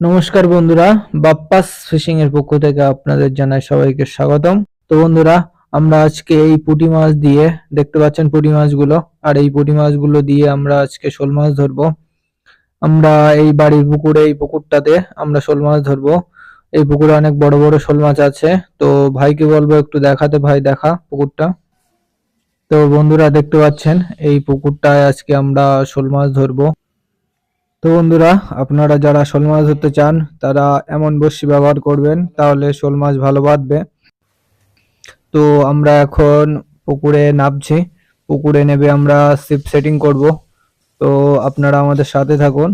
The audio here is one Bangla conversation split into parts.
নমস্কার বন্ধুরা, বাপ্পাস ফিশিং এর পক্ষ থেকে আপনাদের জানাই সবাইকে স্বাগতম। তো বন্ধুরা, আমরা আজকে এই পুঁটি মাছ দিয়ে, দেখতে পাচ্ছেন পুঁটি মাছগুলো, আর এই পুঁটি মাছগুলো দিয়ে আমরা আজকে শোল মাছ ধরবো। আমরা এই বাড়ির পুকুরে, এই পুকুরটাতে আমরা শোল মাছ ধরবো। এই পুকুরে অনেক বড় বড় শোল মাছ আছে। তো ভাইকে বলব একটু দেখাতে, ভাই দেখা পুকুরটা। তো বন্ধুরা, দেখতে পাচ্ছেন, এই পুকুরটায় আজকে আমরা শোল মাছ ধরবো। তো বন্ধুরা, আপনারা যারা শোল মাছ ধরতে চান, তারা এমন বড়শি ব্যবহার করবেন, তাহলে শোল মাছ ভালো বাঁধবে। তো আমরা এখন পুকুরে নামছি। পুকুরে নেবে আমরা সিপ সেটিং করব। তো আপনারা আমাদের সাথে থাকুন।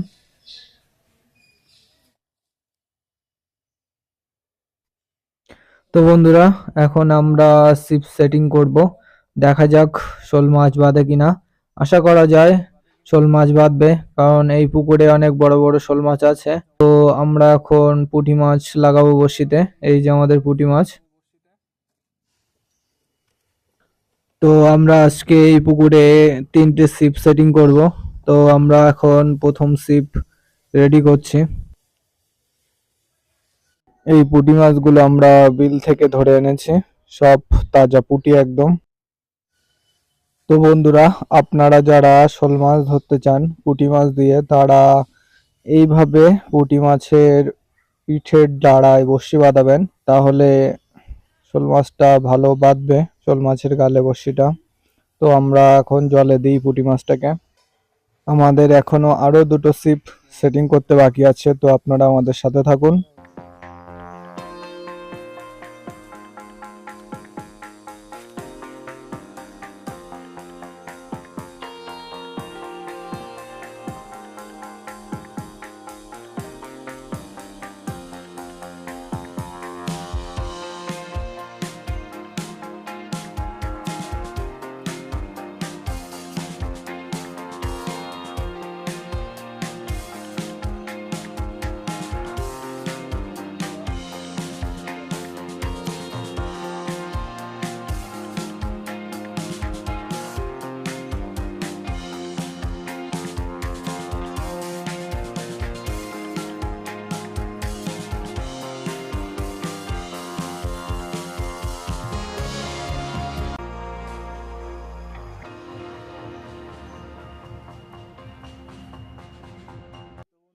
তো বন্ধুরা, এখন আমরা সিপ সেটিং করব। দেখা যাক শোল মাছ বাঁধে কিনা। আশা করা যায় শোল মাছ বাঁধবে, কারণ এই পুকুরে অনেক বড় বড় শোল মাছ আছে। তো আমরা এখন পুঁটি মাছ লাগাবো বড়শিতে, এই যে আমাদের পুঁটি মাছ। তো আমরা আজকে এই পুকুরে তিনটে সিপ সেটিং করব। তো আমরা এখন প্রথম সিপ রেডি করছি। এই পুঁটি মাছগুলো আমরা বিল থেকে ধরে এনেছি, সব তাজা পুঁটি একদম। তো বন্ধুরা, আপনারা যারা শোল মাছ ধরতে চান, পুঁটি মাছ দিয়ে, তারা এইভাবে পুঁটি মাছের পিঠের ডাড়ায় বড়শি বাঁধাবেন, তাহলে শোল মাছটা ভালো বাঁধবে, শোল মাছের গালে বড়শিটা। তো আমরা এখন জলে দিই পুঁটি মাছটাকে। আমাদের এখনও আরও দুটো সিপ সেটিং করতে বাকি আছে, তো আপনারা আমাদের সাথে থাকুন।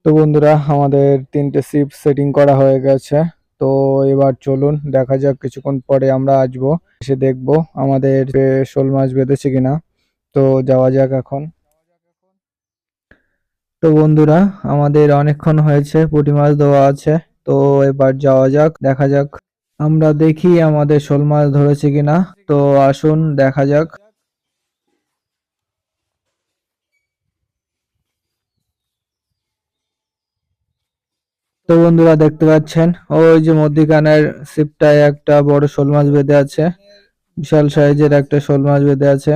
তো বন্ধুরা, আমাদের তিনটে সিপ সেটিং করা হয়ে গেছে। তো এবার চলুন, দেখা যাক কিছুক্ষণ পরে আমরা আসব, এসে দেখব আমাদের শোল মাছ বেঁধেছে কিনা। তো যাওয়া যাক এখন। তো বন্ধুরা, আমাদের অনেকক্ষণ হয়েছে, পুঁটি মাছ দেওয়া আছে। তো এবার যাওয়া যাক, দেখা যাক। আমরা দেখি আমাদের শোল মাছ ধরেছে কিনা। তো আসুন, দেখা যাক। তো বন্ধুরা দেখতে পাচ্ছেন, ওই যে মধ্যিখানের সিপটায় একটা বড় শোল মাছ বেঁধে আছে, বিশাল সাইজের একটা শোল মাছ বেঁধে আছে।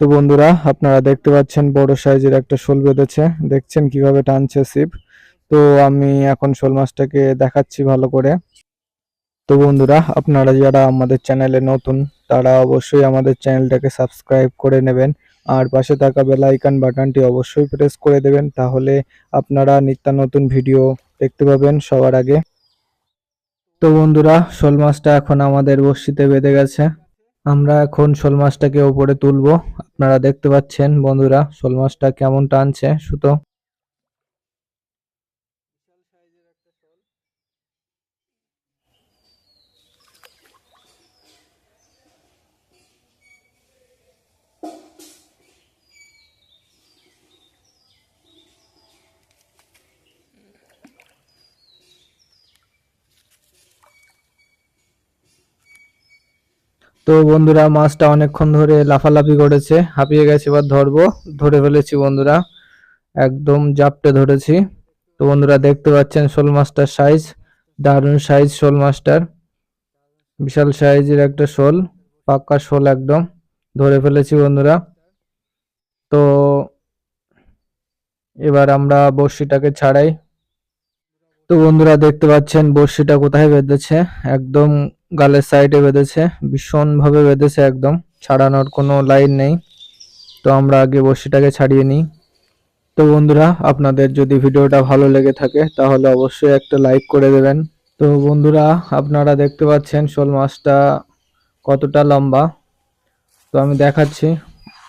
তো বন্ধুরা, আপনারা দেখতে পাচ্ছেন বড় সাইজের একটা শোল বেঁধেছে, দেখছেন কীভাবে টানছে সিপ তো আমি এখন শোল মাছটাকে দেখাচ্ছি ভালো করে। তো বন্ধুরা, আপনারা যারা আমাদের চ্যানেলে নতুন, তারা অবশ্যই আমাদের চ্যানেলটাকে সাবস্ক্রাইব করে নেবেন। আর পাশে থাকা বেল আইকন বাটনটি অবশ্যই প্রেস করে দেবেন, তাহলে আপনারা নিত্য নতুন ভিডিও দেখতে পাবেন সবার আগে। তো বন্ধুরা, শোল মাছটা এখন আমাদের বস্তিতে বেঁধে গেছে। আমরা এখন শোল মাছটাকে উপরে তুলবো। আপনারা দেখতে পাচ্ছেন বন্ধুরা, শোল মাছটা কেমন টানছে সুতো। তো বন্ধুরা, মাছটা অনেকক্ষণ ধরে লাফালাফি করেছে। হাঁপিয়ে গেছে এবার ধরবো। ধরে ফেলেছি বন্ধুরা, একদম জাপটে ধরেছি। তো বন্ধুরা, দেখতে পাচ্ছেন শোল মাছটার সাইজ দারুণ সাইজ শোল মাছটার। বিশাল সাইজের একটা শোল, পাক্কা শোল একদম। ধরে ফেলেছি বন্ধুরা। তো এবার আমরা বড়শিটাকে ছাড়াই। তো বন্ধুরা, দেখতে পাচ্ছেন বড়শিটা কোথায় বেঁধেছে? একদম গালের সাইডে বেঁধেছে ভীষণ ভাবে বেঁধেছে একদম, ছাড়ানোর কোনো লাইন নেই। তো আমরা আগে বড়শিটাকে ছাড়িয়ে নিই। তো বন্ধুরা, আপনাদের যদি ভিডিওটা ভালো লেগে থাকে, তাহলে অবশ্যই একটা লাইক করে দেবেন। তো বন্ধুরা, আপনারা দেখতে পাচ্ছেন শোল মাছটা কতটা লম্বা। তো আমি দেখাচ্ছি।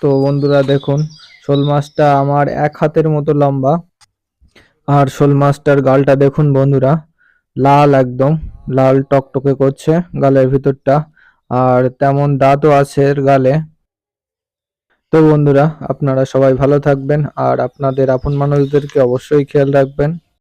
তো বন্ধুরা, দেখুন, শোল মাছটা আমার এক হাতের মতো লম্বা। আর শোল মাছটার গালটা দেখুন বন্ধুরা, লাল একদম। লাল টকটকে করছে গালের ভিতরটা, আর তেমন দাঁতও আছে এর গালে। তো বন্ধুরা, আপনারা সবাই ভালো থাকবেন, আর আপনাদের আপন মানুষদেরকে অবশ্যই খেয়াল রাখবেন।